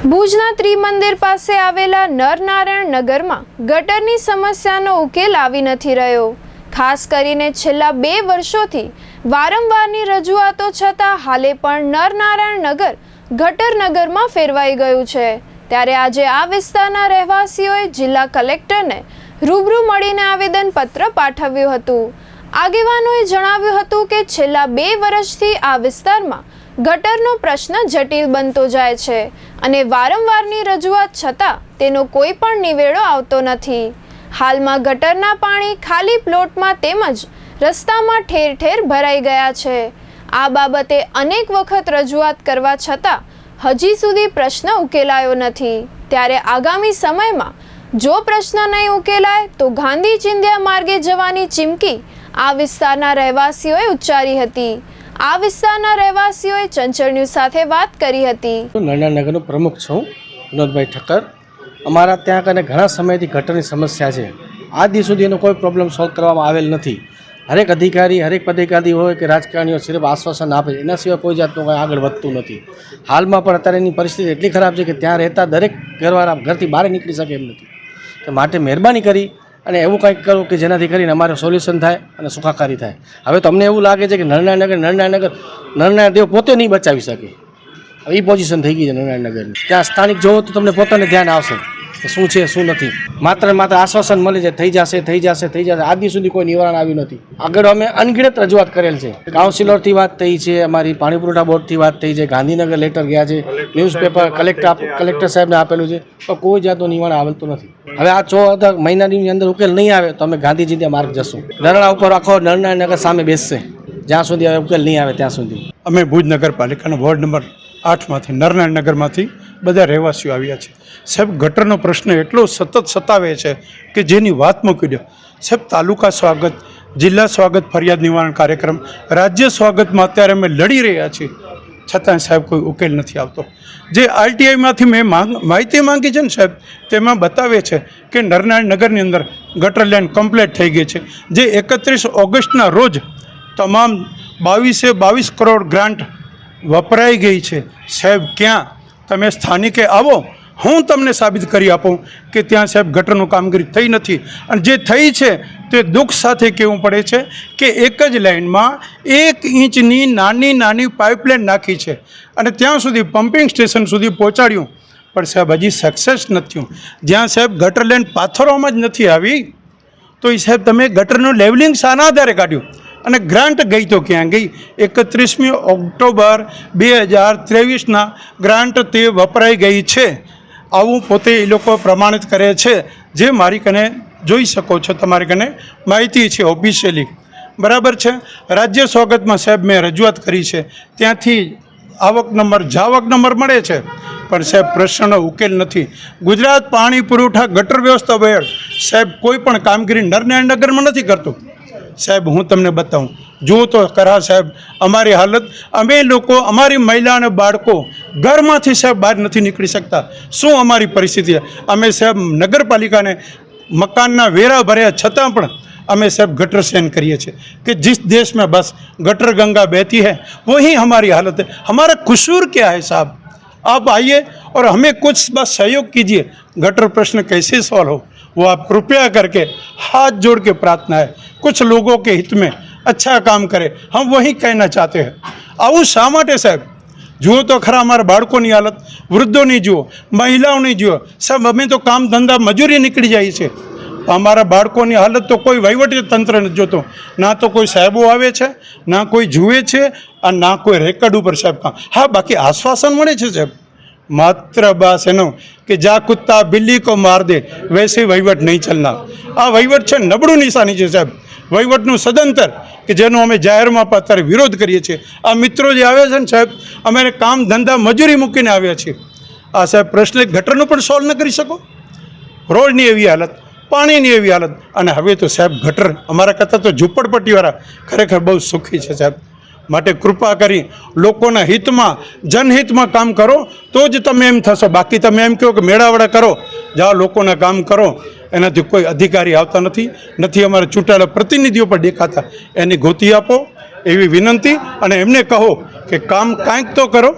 ભુજના ત્રિમંદિર પાસે આવેલા નરનારાયણ નગરમાં ગટરની સમસ્યાનો ઉકેલ આવી નથી રહ્યો. ખાસ કરીને છેલ્લા બે વર્ષોથી વારંવારની રજૂઆતો છતાં હાલે પણ નરનારાયણ નગર ગટર નગરમાં ફેરવાઈ ગયું છે. ત્યારે આજે આ વિસ્તારના રહેવાસીઓએ જિલ્લા કલેક્ટરને રૂબરૂ મળીને આવેદનપત્ર પાઠવ્યું હતું. આગેવાનોએ જણાવ્યું હતું કે છેલ્લા બે વર્ષથી આ વિસ્તારમાં ગટરનો પ્રશ્ન જટિલ બનતો જાય છે અને વારંવારની રજૂઆત છતાં તેનો કોઈ પણ નિવેડો આવતો નથી. હાલમાં ગટરના પાણી ખાલી પ્લોટમાં તેમજ રસ્તામાં ઠેર ઠેર ભરાઈ ગયા છે. આ બાબતે અનેક વખત રજૂઆત કરવા છતાં હજી સુધી પ્રશ્ન ઉકેલાયો નથી. ત્યારે આગામી સમયમાં જો પ્રશ્ન નહીં ઉકેલાય તો ગાંધી ચિંધ્યા માર્ગે જવાની ચીમકી આ વિસ્તારના રહેવાસીઓએ ઉચ્ચારી હતી. આ વિસ્તારના રહેવાસીઓએ ચંચળ ન્યૂઝ સાથે વાત કરી હતી. હું નરનાનગરનો પ્રમુખ છું, વિનોદભાઈ ઠક્કર. અમારા ત્યાં કને ઘણા સમયથી ગટરની સમસ્યા છે. આજ દિવસ સુધી એનો કોઈ પ્રોબ્લેમ સોલ્વ કરવામાં આવેલ નથી. હરેક અધિકારી, હરેક પદાધિકારી હોય કે રાજકારણીઓ સિર્ફ આશ્વાસન આપે એના સિવાય કોઈ જાતનું કંઈ આગળ વધતું નથી. હાલમાં પણ અત્યારે એની પરિસ્થિતિ એટલી ખરાબ છે કે ત્યાં રહેતા દરેક ઘરવાળા ઘરથી બહાર નીકળી શકે એમ નથી. તો માટે મહેરબાની કરી અને એવું કંઈક કરો કે જેનાથી કરીને અમારે સોલ્યુશન થાય અને સુખાકારી થાય. હવે તમને એવું લાગે છે કે નરનાયણનગર નરનાયણનગર નરનાયણ દેવ પોતે નહીં બચાવી શકે. હવે એ પોઝિશન થઈ ગઈ છે નરનાયણનગરની ત્યાં સ્થાનિક જોવો તો તમને પોતાને ધ્યાન આવશે. શું છે, શું નથી. માત્ર માત્ર આશ્વાસન મળી જાય, થઈ જશે થઈ જશે થઈ જશે. આજ સુધી કોઈ નિવારણ આવ્યું નથી. આગળ અમે અનગિણત રજૂઆત કરેલ છે. કાઉન્સિલરથી વાત થઈ છે, અમારી પાણી પુરવઠા બોર્ડથી વાત થઈ છે, ગાંધીનગર લેટર ગયા છે ન્યૂઝપેપર કલેક્ટર કલેક્ટર સાહેબને આપેલું છે. તો કોઈ જાતનું નિવારણ આવતું નથી. હવે આ ચો મહિનાની અંદર ઉકેલ નહીં આવે, તો અમે ત્યાં માર્ગ જશું. નરણા ઉપર આખો નરનાનગર સામે બેસશે. જ્યાં સુધી હવે ઉકેલ નહીં આવે, ત્યાં સુધી. અમે ભુજ નગરપાલિકાના વોર્ડ નંબર આઠમાંથી નરનારાયણ નગરમાંથી બધા રહેવાસીઓ આવ્યા છે. સાહેબ, ગટરનો પ્રશ્ન એટલો સતત સતાવે છે કે જેની વાત મૂકી દો. સાહેબ, તાલુકા સ્વાગત, જિલ્લા સ્વાગત ફરિયાદ નિવારણ કાર્યક્રમ, રાજ્ય સ્વાગતમાં અત્યારે અમે લડી રહ્યા છીએ. છતાં સાહેબ, કોઈ ઉકેલ નથી આવતો. જે આરટીઆઈમાંથી મેં માંગ, માહિતી માંગી છે ને સાહેબ, તેમાં બતાવે છે કે નરનાયણ નગરની અંદર ગટર લાઇન કમ્પ્લીટ થઈ ગઈ છે. જે એકત્રીસ ઓગસ્ટના રોજ તમામ બાવીસે બાવીસ કરોડ ગ્રાન્ટ વપરાઈ ગઈ છે. સાહેબ, ક્યાં તમે સ્થાનિકે આવો, હું તમને સાબિત કરી આપું કે ત્યાં સાહેબ ગટરનું કામગીરી થઈ નથી. અને જે થઈ છે તે દુઃખ સાથે કહેવું પડે છે કે એક જ લાઇનમાં એક ઇંચની નાની નાની પાઇપલાઇન નાખી છે અને ત્યાં સુધી પમ્પિંગ સ્ટેશન સુધી પહોંચાડ્યું. પણ સાહેબ, હજી સક્સેસ નથી જ્યાં સાહેબ ગટર લાઇન પાથરોમાં જ નથી આવી, તો એ સાહેબ તમે ગટરનું લેવલિંગ શાના આધારે કાઢ્યું. અને ગ્રાન્ટ ગઈ તો ક્યાં ગઈ? એકત્રીસમી ઓક્ટોબર બે હજાર ત્રેવીસના ગ્રાન્ટ તે વપરાઈ ગઈ છે. આવું પોતે એ લોકો પ્રમાણિત કરે છે. જે મારી કને જોઈ શકો છો, તમારી કને માહિતી છે ઓફિશિયલી બરાબર છે? રાજ્ય સ્વાગતમાં સાહેબ મેં રજૂઆત કરી છે. ત્યાંથી આવક નંબર, જાવક નંબર મળે છે. પણ સાહેબ પ્રશ્નનો ઉકેલ નથી. ગુજરાત પાણી પુરવઠા ગટર વ્યવસ્થા વેળ સાહેબ કોઈ પણ કામગીરી નરનારાયણ નગરમાં નથી કરતું. સાહેબ હું તમને બતાવું જુઓ તો કરા સાહેબ અમારી હાલત અમે લોકો અમારી મહિલા અને બાળકો ઘરમાંથી સાહેબ બહાર નથી નીકળી શકતા શું અમારી પરિસ્થિતિ છે? અમે સાહેબ નગરપાલિકાને મકાનના વેરા ભર્યા છતાં પણ અમે સાહેબ गटर सहन करिए छे कि जिस देश में बस गटर गंगा बहती है वही हमारी हालत है हमारा कसूर क्या है साहब आप आइए और हमें कुछ बस सहयोग कीजिए गटर प्रश्न कैसे सॉल्व हो वो आप कृपया करके हाथ जोड़ के प्रार्थना है कुछ लोगों के हित में अच्छा काम करे हम वही कहना चाहते हैं આવું શા માટે સાહેબ જુઓ તો ખરા અમારા બાળકોની હાલત વૃદ્ધોની જુઓ મહિલાઓની જુઓ સાહેબ અમે તો કામ ધંધા મજૂરી નીકળી જાય છે અમારા બાળકોની હાલત તો કોઈ વહીવટી તંત્ર નથી જોતો ના તો કોઈ સાહેબો આવે છે ના કોઈ જુએ છે અને ના કોઈ રેકર્ડ ઉપર સાહેબ કામ હા બાકી આશ્વાસન મળે છે સાહેબ માત્ર બસ એનો કે જા કુત્તા બિલ્લી કો માર દે, વૈસે વહીવટ નહીં ચલના આ વહીવટ છે નબળું નિશાની છે સાહેબ. વહીવટનું સદંતર કે જેનો અમે જાહેરમાં પણ અત્યારે વિરોધ કરીએ છીએ. આ મિત્રો જે આવ્યા છે ને સાહેબ, અમે કામ ધંધા મજૂરી મૂકીને આવ્યા છીએ. આ સાહેબ પ્રશ્ન ગટરનું પણ સોલ્વ ન કરી શકો? રોડની એવી હાલત, પાણીની એવી હાલત. અને હવે તો સાહેબ ગટર, અમારા કરતાં તો ઝૂંપડપટ્ટીવાળા ખરેખર બહુ સુખી છે સાહેબ. માટે કૃપા કરી લોકોના હિતમાં, જનહિતમાં કામ કરો, તો જ તમે એમ થશો. બાકી તમે એમ કહો કે મેળાવડા કરો, જાઓ લોકોના કામ કરો. એનાથી કોઈ અધિકારી આવતા નથી નથી અમારા ચૂંટાયેલા પ્રતિનિધિઓ પણ દેખાતા. એની ગોતી આપો એવી વિનંતી અને એમને કહો કે કામ કાંઈક તો કરો.